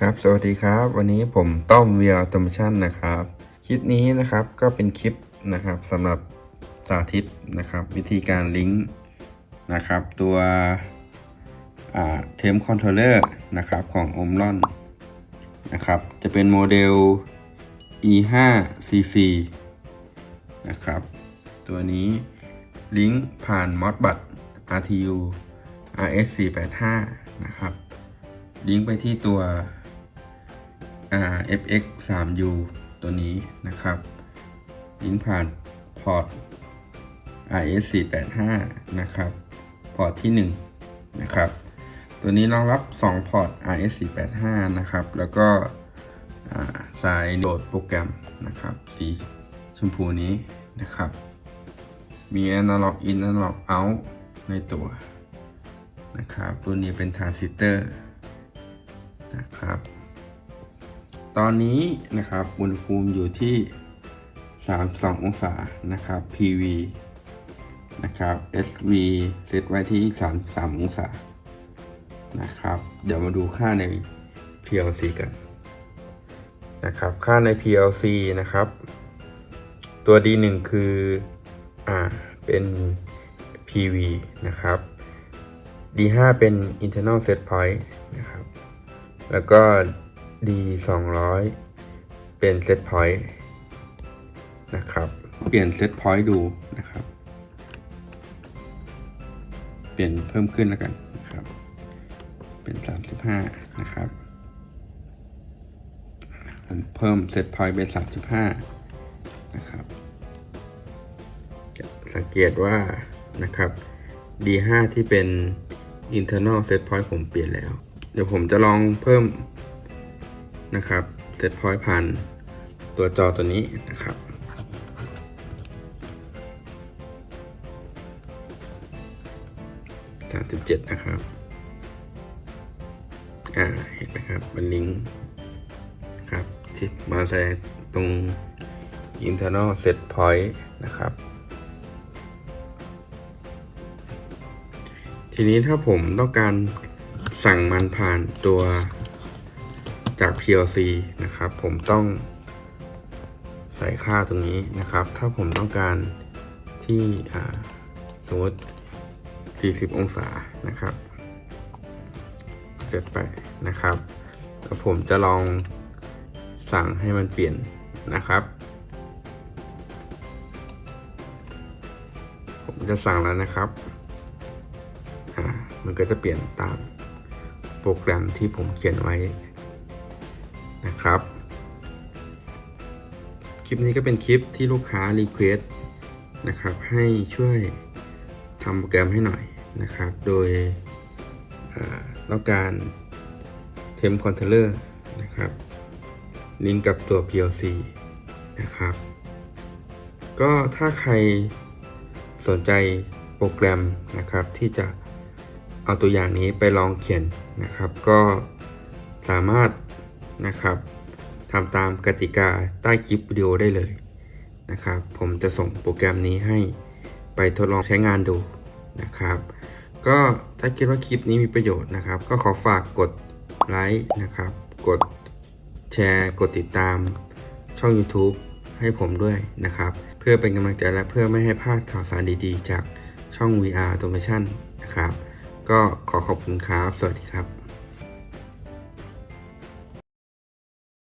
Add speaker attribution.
Speaker 1: ครับ สวัสดีครับ วันนี้ผมต้อม VR Automation นะครับ คลิปนี้นะครับก็เป็นคลิปนะครับสำหรับสาธิตนะครับ วิธีการลิงก์นะครับ ตัวเทมคอนโทรลเลอร์นะครับของ Omron นะครับ จะเป็นโมเดล E5cc นะครับ ตัวนี้ลิงก์ผ่าน Modbus RTU RS485 นะครับ ลิงก์ไปที่ตัว FX 3 U ตัวนี้นะครับ ลิงก์ผ่านพอร์ต RS 485นะครับ พอร์ตที่ 1 นะครับ ตัวนี้รองรับ 2 พอร์ต RS 485นะครับ แล้วก็สายโหลดโปรแกรมนะครับ สีชมพูนี้นะครับ มี Analog In Analog Out ในตัวนะครับ ตัวนี้เป็นทรานซิสเตอร์นะครับ ตอนนี้นะครับอุณหภูมิอยู่ที่ 32 องศานะครับ PV นะครับ SV เซตไว้ที่ 33 องศานะครับ เดี๋ยวมาดูค่าใน PLC กันนะครับ ค่าใน PLC นะครับ ตัว D1 คือ อ่า เป็น PV นะครับ D5 เป็น internal set point นะครับ แล้วก็ D 200 เป็น set point นะครับ เปลี่ยน set point ดูนะครับ เปลี่ยนเพิ่มขึ้นแล้วกันนะครับ เป็น 35 นะครับผมเพิ่ม set point เป็น 35 นะครับ สังเกตว่านะครับ D5 ที่เป็น internal set point ผมเปลี่ยนแล้ว เดี๋ยวผมจะลองเพิ่ม นะครับ set point ผ่านตัวจอตัวนี้นะครับ37นะครับ อ่า เห็นไหมครับมันลิงก์ครับที่มาแสดงตรง internal set point นะครับ ทีนี้ถ้าผมต้องการสั่งมันผ่านตัว จาก PLC นะครับ ผมต้องใส่ค่าตรงนี้นะครับ ถ้าผมต้องการที่สมมติ 40 องศานะครับ เสร็จไปนะครับแล้วผมจะลองสั่งให้มันเปลี่ยนนะครับ ผมจะสั่งแล้วนะครับ มันก็จะเปลี่ยนตามโปรแกรมที่ผมเขียนไว้ นะครับ คลิปนี้ก็เป็นคลิปที่ลูกค้ารีเควสนะครับ ให้ช่วยทำโปรแกรมให้หน่อยนะครับ โดยต้องการเทมคอนเทเลอร์นะครับลิงก์กับตัว PLC นะครับ ก็ถ้าใครสนใจโปรแกรมนะครับที่จะเอาตัวอย่างนี้ไปลองเขียนนะครับ ก็สามารถ นะครับทำตามกติกาใต้คลิปวิดีโอได้เลยนะครับ ผมจะส่งโปรแกรมนี้ให้ไปทดลองใช้งานดูนะครับ ก็ถ้าคิดว่าคลิปนี้มีประโยชน์นะครับ ก็ขอฝากกดไลค์นะครับ กดแชร์ กดติดตามช่อง YouTube ให้ผมด้วยนะครับ เพื่อเป็นกำลังใจและเพื่อไม่ให้พลาดข่าวสารดีๆ จากช่อง VR Automation นะครับ ก็ขอขอบคุณครับ สวัสดีครับ